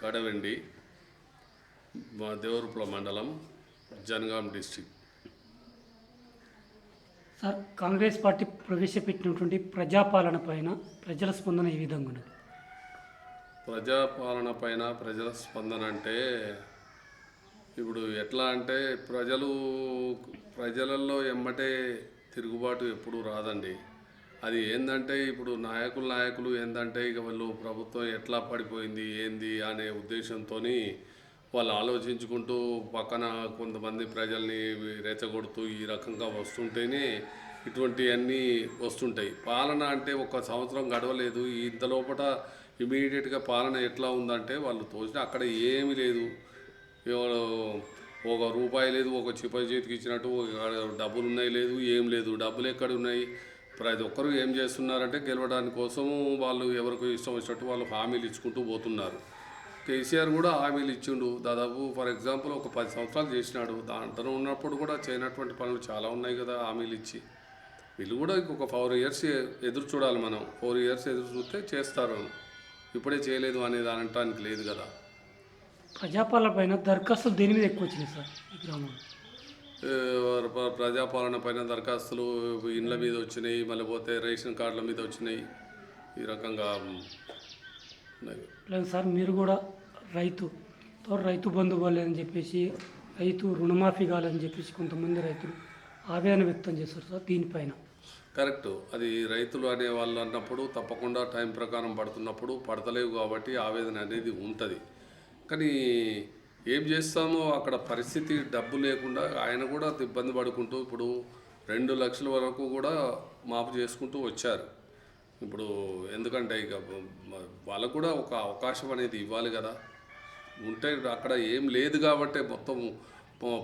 కడవెండి మా దేవరపుల మండలం Jangaon district sir Congress party ప్రవేశపెట్టినటువంటి ప్రజాపాలన పైన ప్రజల స్పందన ఏ విధంగా ఉన్నది? ప్రజాపాలన పైన ప్రజల స్పందన అంటే ఇప్పుడు ఎట్లా అంటే ప్రజలు ప్రజలలో ఎమ్మటే తిరుగుబాటు ఎప్పుడు రాదండి. అది ఏంటంటే ఇప్పుడు నాయకులు నాయకులు ఏంటంటే ఇక వాళ్ళు ప్రభుత్వం ఎట్లా పడిపోయింది ఏంది అనే ఉద్దేశంతో వాళ్ళు ఆలోచించుకుంటూ పక్కన కొంతమంది ప్రజల్ని రెచ్చగొడుతూ ఈ రకంగా వస్తుంటేనే ఇటువంటివన్నీ వస్తుంటాయి. పాలన అంటే ఒక సంవత్సరం గడవలేదు. ఇంత లోపల ఇమీడియట్గా పాలన ఎట్లా ఉందంటే వాళ్ళు తోచిన అక్కడ ఏమీ లేదు. ఎవరు ఒక రూపాయి లేదు ఒక చిప్పై చేతికి ఇచ్చినట్టు డబ్బులు ఉన్నాయి లేదు ఏం లేదు. డబ్బులు ఎక్కడ ఉన్నాయి ప్రతి ఒక్కరు ఏం చేస్తున్నారంటే గెలవడానికి కోసం వాళ్ళు ఎవరికి ఇష్టం వచ్చినట్టు వాళ్ళు హామీలు ఇచ్చుకుంటూ పోతున్నారు. కేసీఆర్ కూడా హామీలు ఇచ్చిండు. దాదాపు ఫర్ ఎగ్జాంపుల్ ఒక పది సంవత్సరాలు చేసినాడు. దాంట్లో ఉన్నప్పుడు కూడా చేయనటువంటి పనులు చాలా ఉన్నాయి కదా హామీలు ఇచ్చి. వీళ్ళు కూడా ఇంకొక ఫోర్ ఇయర్స్ ఎదురు చూడాలి మనం. ఫోర్ ఇయర్స్ ఎదురు చూస్తే చేస్తారు ఇప్పుడే చేయలేదు అనేది అనటానికి లేదు కదా. ప్రజాపాలన పైన దరఖాస్తులు దేని మీద ఎక్కువ వచ్చినాయి సార్ గ్రామంలో? ప్రజాపాలన పైన దరఖాస్తులు ఇండ్ల మీద వచ్చినాయి మళ్ళీ పోతే రేషన్ కార్డుల మీద వచ్చినాయి. ఈ రకంగా. లేదు సార్ మీరు కూడా రైతు తో రైతు బంధు అని చెప్పేసి రైతు రుణమాఫీ కావాలని చెప్పేసి కొంతమంది రైతులు ఆవేదన వ్యక్తం చేస్తారు సార్ దీనిపైన. కరెక్ట్. అది రైతులు అనే వాళ్ళు అన్నప్పుడు తప్పకుండా టైం ప్రకారం పడుతున్నప్పుడు పడతలేవు కాబట్టి ఆవేదన అనేది ఉంటుంది. కానీ ఏం చేస్తామో అక్కడ పరిస్థితి డబ్బు లేకుండా ఆయన కూడా ఇబ్బంది పడుకుంటూ ఇప్పుడు రెండు లక్షల వరకు కూడా మాపు చేసుకుంటూ వచ్చారు. ఇప్పుడు ఎందుకంటే ఇక వాళ్ళకు కూడా ఒక అవకాశం అనేది ఇవ్వాలి కదా. ఉంటే అక్కడ ఏం లేదు కాబట్టి మొత్తం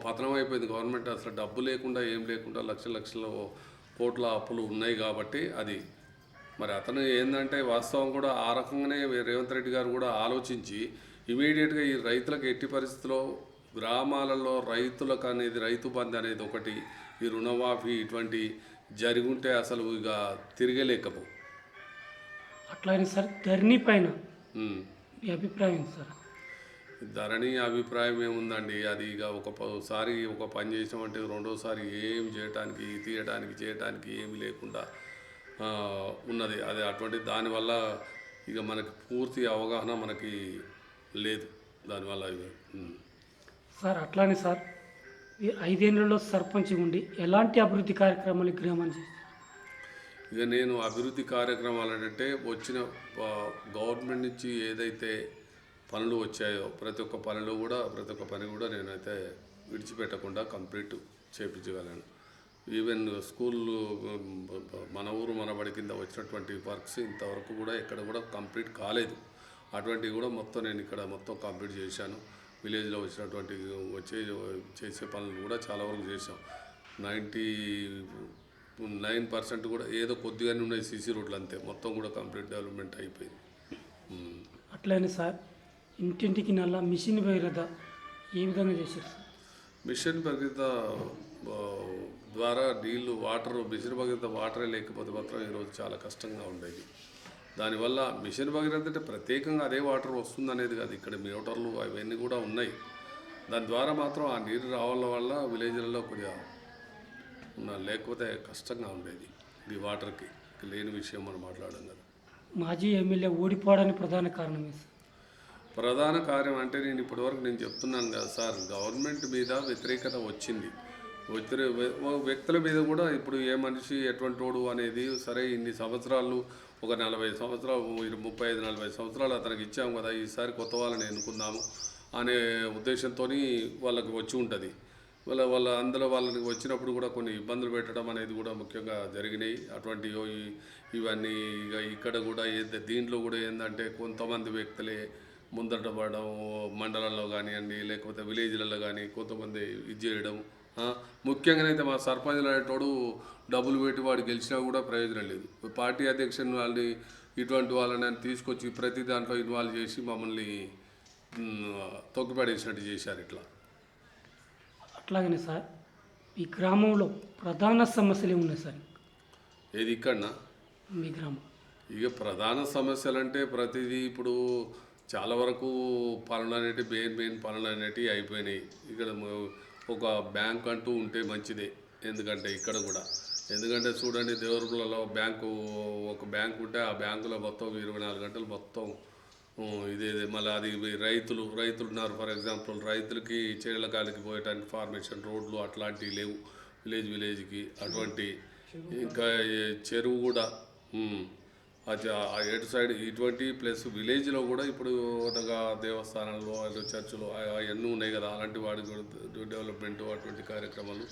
పతనం అయిపోయింది. గవర్నమెంట్ అసలు డబ్బు లేకుండా ఏం లేకుండా లక్ష లక్షల కోట్ల అప్పులు ఉన్నాయి కాబట్టి అది. మరి అతను ఏంటంటే వాస్తవం కూడా ఆ రకంగానే రేవంత్ రెడ్డి గారు కూడా ఆలోచించి ఇమీడియట్గా ఈ రైతులకు ఎట్టి పరిస్థితుల్లో గ్రామాలలో రైతులకు అనేది రైతు బంధు అనేది ఒకటి ఈ రుణమాఫీ ఇటువంటి జరిగుంటే అసలు ఇక తిరగలేకపో. అట్లానే సార్ ధరణి పైన. మీ అభిప్రాయం సార్? ధరణి అభిప్రాయం ఏముందండి? అది ఇక ఒక ఒకసారి ఒక పని చేసామంటే రెండోసారి ఏం చేయటానికి తీయటానికి చేయటానికి ఏమి లేకుండా ఉన్నది. అది అటువంటి దానివల్ల ఇక మనకి పూర్తి అవగాహన మనకి లేదు. దానివల్ల. సార్ అట్లానే సార్ ఈ ఐదేళ్ళలో సర్పంచ్ ఉండి ఎలాంటి అభివృద్ధి కార్యక్రమాలు గ్రామాన్ని ఇక నేను అభివృద్ధి కార్యక్రమాలు అంటే వచ్చిన గవర్నమెంట్ నుంచి ఏదైతే పనులు వచ్చాయో ప్రతి ఒక్క పనులు కూడా ప్రతి ఒక్క పని కూడా నేనైతే విడిచిపెట్టకుండా కంప్లీట్ చేయించగలను ఈవెన్ స్కూల్ మన ఊరు మన బడి కింద వచ్చినటువంటి వర్క్స్ ఇంతవరకు కూడా ఎక్కడ కూడా కంప్లీట్ కాలేదు. అటువంటివి కూడా మొత్తం నేను ఇక్కడ మొత్తం కంప్లీట్ చేశాను. విలేజ్లో వచ్చినటువంటి వచ్చే చేసే పనులు కూడా చాలా వరకు చేశాం. నైంటీ నైన్ పర్సెంట్ కూడా ఏదో కొద్దిగానే ఉన్నాయి సీసీ రోడ్లు అంతే. మొత్తం కూడా కంప్లీట్ డెవలప్మెంట్ అయిపోయింది. అట్లానే సార్ ఇంటింటికి నల్ల మిషన్ భగీరథ ఏ విధంగా చేశారు? మిషన్ భగీరథ ద్వారా నీళ్ళు వాటర్ మిషన్ భగీరథ వాటరే లేకపోతే మాత్రం ఈరోజు చాలా కష్టంగా ఉండేది. దానివల్ల మిషన్ భగీరథ అంటే ప్రత్యేకంగా అదే వాటర్ వస్తుంది అనేది కాదు. ఇక్కడ మోటార్లు అవన్నీ కూడా ఉన్నాయి. దాని ద్వారా మాత్రం ఆ నీరు రావడం వల్ల విలేజ్లలో కొద్దిగా ఉన్న లేకపోతే కష్టంగా ఉండేది ఈ వాటర్కి. లేని విషయం మనం మాట్లాడడం కదా. మాజీ ఎమ్మెల్యే ఓడిపోవడానికి ప్రధాన కారణం ప్రధాన కార్యం అంటే నేను ఇప్పటివరకు నేను చెప్తున్నాను కదా సార్ గవర్నమెంట్ మీద వ్యతిరేకత వచ్చింది. వ్యక్తుల మీద కూడా ఇప్పుడు ఏ మనిషి ఎటువంటి వాడు అనేది సరే ఇన్ని సంవత్సరాలు ఒక నలభై సంవత్సరాలు ముప్పై ఐదు నలభై సంవత్సరాలు అతనికి ఇచ్చాము కదా ఈసారి కొత్త వాళ్ళని ఎన్నుకుందాము అనే ఉద్దేశంతో వాళ్ళకి వచ్చి ఉంటుంది. వాళ్ళ వాళ్ళ అందులో వాళ్ళకి వచ్చినప్పుడు కూడా కొన్ని ఇబ్బందులు పెట్టడం అనేది కూడా ముఖ్యంగా జరిగినాయి. అటువంటి ఇవన్నీ ఇక ఇక్కడ కూడా ఏ దీంట్లో కూడా ఏంటంటే కొంతమంది వ్యక్తులే ముందట పడడం మండలంలో కానివ్వండి లేకపోతే విలేజ్లలో కానీ కొంతమంది ఇది చేయడం ముఖ్యంగానైతే మా సర్పంచ్ అనేటోడు డబ్బులు పెట్టి వాడు గెలిచినా కూడా ప్రయోజనం లేదు. పార్టీ అధ్యక్షుని వాళ్ళని ఇటువంటి వాళ్ళని తీసుకొచ్చి ప్రతి దాంట్లో ఇన్వాల్వ్ చేసి మమ్మల్ని తొక్కిపడేసినట్టు చేశారు ఇట్లా. అట్లాగనే సార్ ఈ గ్రామంలో ప్రధాన సమస్యలు ఏమున్నాయి సార్? ఏది ఇక్కడనా? మీ గ్రామం. ఇక ప్రధాన సమస్యలు అంటే ప్రతిదీ ఇప్పుడు చాలా వరకు పనులు అనేటివి మెయిన్ మెయిన్ పనులు అనేటివి అయిపోయినాయి. ఇక్కడ ఒక బ్యాంక్ అంటూ ఉంటే మంచిదే. ఎందుకంటే ఇక్కడ కూడా. ఎందుకంటే చూడండి దేవరపులలో బ్యాంకు ఒక బ్యాంక్ ఉంటే ఆ బ్యాంకులో మొత్తం ఇరవై నాలుగు గంటలు మొత్తం ఇదే మళ్ళీ అది రైతులు రైతులు ఉన్నారు. ఫర్ ఎగ్జాంపుల్ రైతులకి చేళ్ళ కాలికి పోయటానికి ఫార్మేషన్ రోడ్లు అట్లాంటివి లేవు. విలేజ్ విలేజ్కి అటువంటి ఇంకా చెరువు కూడా ఎటు సైడ్ ఇటువంటి ప్లస్ విలేజ్లో కూడా ఇప్పుడు దేవస్థానాలు అటు చర్చిలు అవన్నీ ఉన్నాయి కదా అలాంటి వాడి డెవలప్మెంట్ అటువంటి కార్యక్రమాలు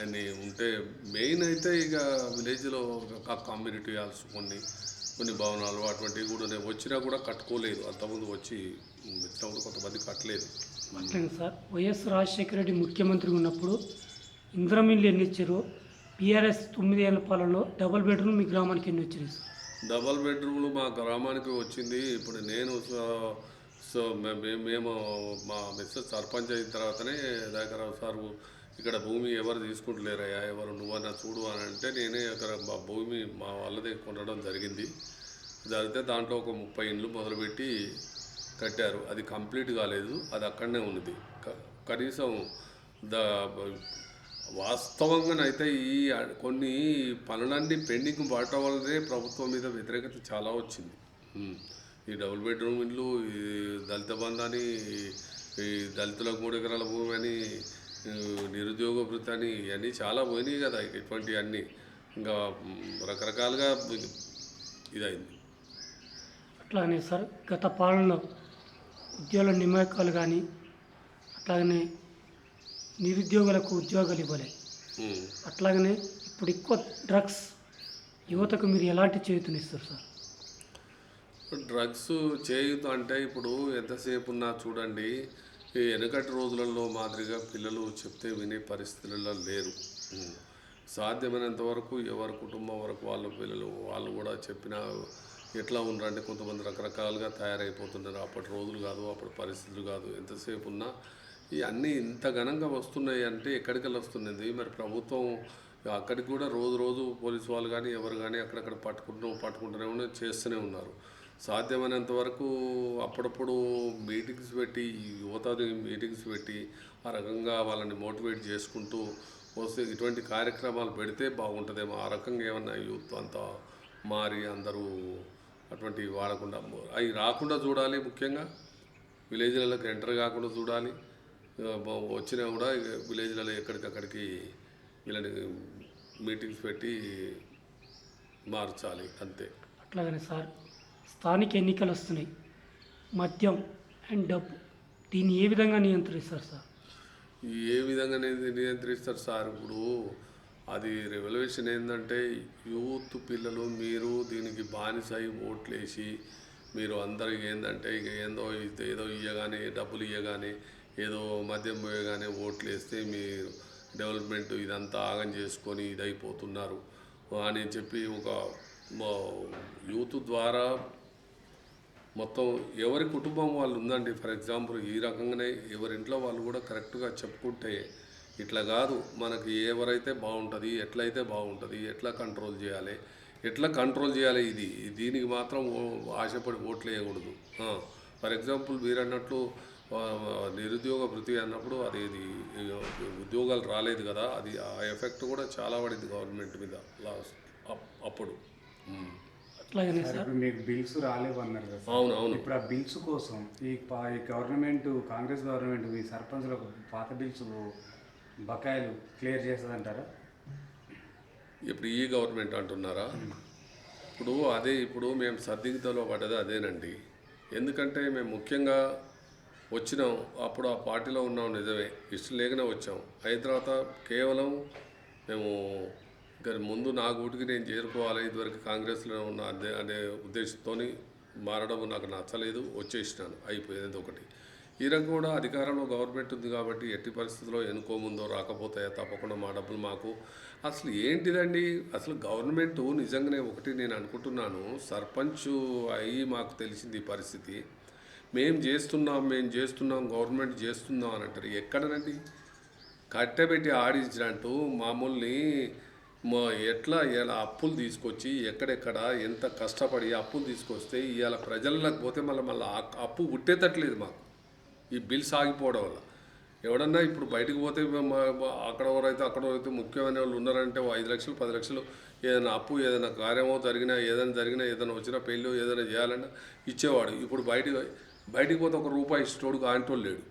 అన్నీ ఉంటే మెయిన్ అయితే ఇక విలేజ్లో ఒక కమ్యూనిటీ హాల్స్ కొన్ని కొన్ని భవనాలు అటువంటివి కూడా నేను వచ్చినా కూడా కట్టుకోలేదు. అంతకుముందు వచ్చి వచ్చినప్పుడు కొంతమంది కట్టలేదు. అట్లనే సార్. వైఎస్ రాజశేఖర రెడ్డి ముఖ్యమంత్రి ఉన్నప్పుడు ఇంద్రమిల్లు ఎన్ని ఇచ్చారు పిఆర్ఎస్ తొమ్మిది ఏళ్ళ పాలనలో డబుల్ బెడ్రూమ్ మీ గ్రామానికి ఎన్ని వచ్చినాయి సార్. డబల్ బెడ్రూమ్లు మా గ్రామానికి వచ్చింది. ఇప్పుడు నేను సో- సో మేము మా మిస్సెస్ సర్పంచ్ అయిన తర్వాతనే దగ్గర సార్ ఇక్కడ భూమి ఎవరు తీసుకుంటలేరయ్యా ఎవరు నువ్వన్నా చూడు అని అంటే నేనే అక్కడ మా భూమి మా వాళ్ళదే కొనడం జరిగింది. జరిగితే దాంట్లో ఒక ముప్పై ఇండ్లు మొదలుపెట్టి కట్టారు. అది కంప్లీట్ కాలేదు. అది అక్కడనే ఉన్నది. క- కనీసం ద వాస్తవంగానైతే ఈ కొన్ని పనులన్నీ పెండింగ్ పడటం వల్లనే ప్రభుత్వం మీద వ్యతిరేకత చాలా వచ్చింది. ఈ డబుల్ బెడ్రూమ్ ఇల్లు ఈ దళిత బంధాన్ని ఈ దళితులకు మూడు ఎకరాల భూమి అని నిరుద్యోగ భృతి అని ఇవన్నీ చాలా పోయినాయి కదా ఇటువంటి అన్నీ. ఇంకా రకరకాలుగా ఇది- ఇదైంది. అట్లాగనే సార్ గత పాలనలో ఉద్యోగుల నియామకాలు కానీ అట్లాగనే నిరుద్యోగులకు ఉద్యోగాలు ఇవ్వలే. అట్లాగనే ఇప్పుడు ఎక్కువ డ్రగ్స్ యువతకు మీరు ఎలాంటి చేతునిస్తారు సార్? డ్రగ్స్ చేయుత అంటే ఇప్పుడు ఎంతసేపు ఉన్నా చూడండి ఈ వెనకటి రోజులలో మాదిరిగా పిల్లలు చెప్తే వినే పరిస్థితులలో లేరు. సాధ్యమైనంత వరకు ఎవరి కుటుంబం వరకు వాళ్ళ పిల్లలు వాళ్ళు కూడా చెప్పిన ఎట్లా ఉన్నారంటే కొంతమంది రకరకాలుగా తయారైపోతున్నారు అప్పటి రోజులు కాదు అప్పటి పరిస్థితులు కాదు. ఎంతసేపు ఉన్నా ఈ అన్నీ ఇంత ఘనంగా వస్తున్నాయి అంటే ఎక్కడికెళ్ళి వస్తున్నది మరి ప్రభుత్వం అక్కడికి కూడా రోజు రోజు పోలీసు వాళ్ళు కానీ ఎవరు కానీ అక్కడక్కడ పట్టుకుంటూ పట్టుకుంటూనే ఉన్నారు చేస్తూనే ఉన్నారు. సాధ్యమైనంత వరకు అప్పుడప్పుడు మీటింగ్స్ పెట్టి యువత మీటింగ్స్ పెట్టి ఆ రకంగా వాళ్ళని మోటివేట్ చేసుకుంటూ వస్తే ఇటువంటి కార్యక్రమాలు పెడితే బాగుంటుందేమో. ఆ రకంగా ఏమన్నా యూత్ అంతా మారి అందరూ అటువంటివి వాడకుండా అవి రాకుండా చూడాలి ముఖ్యంగా. విలేజ్లలోకి ఎంటర్ కాకుండా చూడాలి. వచ్చినా కూడా ఇక విలేజ్లలో ఎక్కడికక్కడికి వీళ్ళని మీటింగ్స్ పెట్టి మార్చాలి అంతే. అట్లాగనే సార్ స్థానిక ఎన్నికలు వస్తున్నాయి. మద్యం అండ్ డబ్బు దీన్ని ఏ విధంగా నియంత్రిస్తారు సార్? ఏ విధంగా నియ- నియంత్రిస్తారు సార్ ఇప్పుడు? అది రెవల్యూషన్ ఏంటంటే యూత్ పిల్లలు మీరు దీనికి బానిసై ఓట్లేసి మీరు అందరికి ఏంటంటే ఇక ఏందో ఏదో ఇయ్యగానే డబ్బులు ఇయ్యగానే ఏదో మద్యం పోయగానే ఓట్లు వేస్తే మీరు డెవలప్మెంట్ ఇదంతా ఆగం చేసుకొని ఇదైపోతున్నారు. అని చెప్పి ఒక యూత్ ద్వారా మొత్తం ఎవరి కుటుంబం వాళ్ళు ఉందండి ఫర్ ఎగ్జాంపుల్ ఈ రకంగానే ఎవరింట్లో వాళ్ళు కూడా కరెక్ట్గా చెప్పుకుంటే ఇట్లా కాదు. మనకి ఎవరైతే బాగుంటుంది ఎట్లయితే బాగుంటుంది ఎట్లా కంట్రోల్ చేయాలి ఎట్లా కంట్రోల్ చేయాలి ఇది? దీనికి మాత్రం ఓ- ఆశపడి ఓట్లు వేయకూడదు ఫర్ ఎగ్జాంపుల్ మీరు అన్నట్లు నిరుద్యోగ భృతి అన్నప్పుడు అది ఇది ఉద్యోగాలు రాలేదు కదా అది ఆ ఎఫెక్ట్ కూడా చాలా పడింది గవర్నమెంట్ మీద లాస్ట్ అప్- అప్పుడు. మీకు బిల్స్ రాలేవు అన్నారు కదా. అవును అవును. ఇప్పుడు ఆ బిల్స్ కోసం ఈ పా- ఈ గవర్నమెంట్ కాంగ్రెస్ గవర్నమెంట్ మీ సర్పంచ్లకు పాత బిల్స్ బకాయిలు క్లియర్ చేస్తుందంటారా? ఇప్పుడు ఈ గవర్నమెంట్ అంటున్నారా? ఇప్పుడు అదే ఇప్పుడు మేము సర్దిగ్ధలో పడ్డది అదేనండి. ఎందుకంటే మేము ముఖ్యంగా వచ్చినాం. అప్పుడు ఆ పార్టీలో ఉన్నాం నిజమే. ఇష్టం లేకనే వచ్చాం. అయిన తర్వాత కేవలం మేము ఇంకా ముందు నా గూటికి నేను చేరుకోవాలి. ఇదివరకు కాంగ్రెస్లో ఉన్న అదే అనే ఉద్దేశంతో మారడం నాకు నచ్చలేదు. వచ్చేసినాను. అయిపోయేది ఒకటి. ఈ రంగం కూడా అధికారంలో గవర్నమెంట్ ఉంది కాబట్టి ఎట్టి పరిస్థితుల్లో ఎన్నుకోముందో రాకపోతాయో తప్పకుండా మా డబ్బులు మాకు. అసలు ఏంటిదండి? అసలు గవర్నమెంట్ నిజంగానే ఒకటి నేను అనుకుంటున్నాను. సర్పంచ్ అయ్యి మాకు తెలిసింది ఈ పరిస్థితి. మేం చేస్తున్నాం మేము చేస్తున్నాం గవర్నమెంట్ చేస్తున్నాం అని అంటారు. ఎక్కడనండి? కట్టబెట్టి ఆడించినట్టు మామూల్ని మా ఎట్లా ఇలా అప్పులు తీసుకొచ్చి ఎక్కడెక్కడ ఎంత కష్టపడి అప్పులు తీసుకొస్తే ఇవాళ ప్రజలకు పోతే మళ్ళీ మళ్ళీ అప్పు పుట్టేటట్లేదు మాకు. ఈ బిల్స్ ఆగిపోవడం వల్ల. ఎవడన్నా ఇప్పుడు బయటకు పోతే మా- అక్కడ ఎవరైతే అక్కడ ఎవరైతే ముఖ్యమైన వాళ్ళు ఉన్నారంటే ఓ ఐదు లక్షలు పది లక్షలు ఏదైనా అప్పు ఏదైనా కార్యమో జరిగినా ఏదైనా జరిగినా ఏదైనా వచ్చినా పెళ్ళి ఏదైనా చేయాలన్నా ఇచ్చేవాడు. ఇప్పుడు బయటికి బయటికి పోతే ఒక రూపాయి ఇష్టోడు కాంటోళ్ళు లేడు.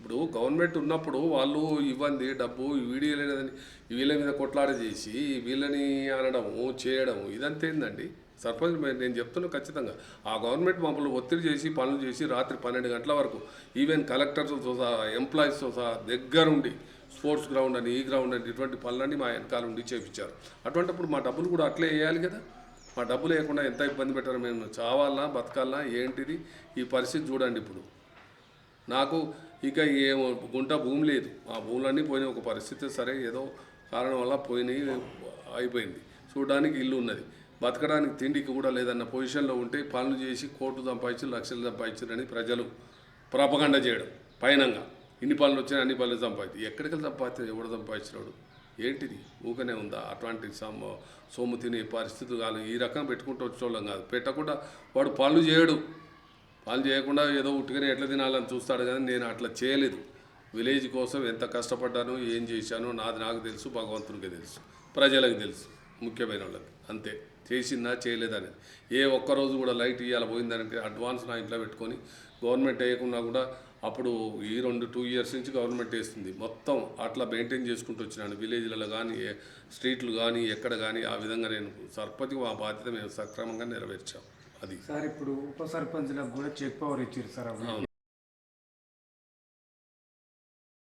ఇప్పుడు గవర్నమెంట్ ఉన్నప్పుడు వాళ్ళు ఇవ్వండి డబ్బు వీడియోలేదని వీళ్ళ మీద కొట్లాడ చేసి వీళ్ళని అనడము చేయడము ఇదంతా ఏందండి? సర్పంచ్ నేను చెప్తున్నా ఖచ్చితంగా. ఆ గవర్నమెంట్ మమ్మల్ని ఒత్తిడి చేసి పనులు చేసి రాత్రి పన్నెండు గంటల వరకు ఈవెన్ కలెక్టర్స్తో సహా ఎంప్లాయీస్తో సహా దగ్గరుండి స్పోర్ట్స్ గ్రౌండ్ అని ఈ గ్రౌండ్ అని ఇటువంటి పనులన్నీ మా వెనకాల ఉండి చేపించారు. అటువంటిప్పుడు మా డబ్బులు కూడా అట్లే వేయాలి కదా? మా డబ్బు లేకుండా ఎంత ఇబ్బంది పెట్టారు మేము చావాలా బతకాలా ఏంటిది? ఈ పరిస్థితి చూడండి ఇప్పుడు. నాకు ఇక ఏ గుంట భూమి లేదు. ఆ భూములన్నీ పోయినాయి ఒక పరిస్థితి సరే ఏదో కారణం వల్ల పోయినాయి అయిపోయింది. చూడడానికి ఇల్లు ఉన్నది. బతకడానికి తిండికి కూడా లేదన్న పొజిషన్లో ఉంటే పనులు చేసి కోట్లు సంపాదించి లక్షలు సంపాదించారని ప్రజలు ప్రపగండ చేయడం పైనంగా. ఇన్ని పనులు వచ్చినా అన్ని పనులు సంపాదించి. ఎక్కడికి సంపాదించారు ఎవడు సంపాదించినాడు? ఏంటిది? ఊకనే ఉందా? అట్లాంటి సొమ్ము సొమ్ము తినే పరిస్థితి కాదు. ఈ రకం పెట్టుకుంటూ వచ్చేవాళ్ళం కాదు. పెట్టకుండా వాడు పనులు చేయడు. పనులు చేయకుండా ఏదో ఉట్టుకనే ఎట్లా తినాలని చూస్తాడు కానీ నేను అట్లా చేయలేదు. విలేజ్ కోసం ఎంత కష్టపడ్డానో ఏం చేశానో నాది నాకు తెలుసు భగవంతునికి తెలుసు ప్రజలకు తెలుసు ముఖ్యమైన వాళ్ళకి. అంతే. చేసిందా చేయలేదని ఏ ఒక్క రోజు కూడా లైట్ ఇవ్వాలి పోయిందంటే అడ్వాన్స్ నా ఇంట్లో పెట్టుకొని గవర్నమెంట్ వేయకుండా కూడా అప్పుడు ఈ రెండు టూ ఇయర్స్ నుంచి గవర్నమెంట్ వేస్తుంది. మొత్తం అట్లా మెయింటైన్ చేసుకుంటూ వచ్చినాను విలేజ్లలో కానీ స్ట్రీట్లు కానీ ఎక్కడ కానీ ఆ విధంగా నేను సర్పంచ్కి మా బాధ్యత మేము సక్రమంగా నెరవేర్చాం. అది. సార్ ఇప్పుడు ఉప సర్పంచ్లకు కూడా చెక్ పవర్ ఇచ్చారు సార్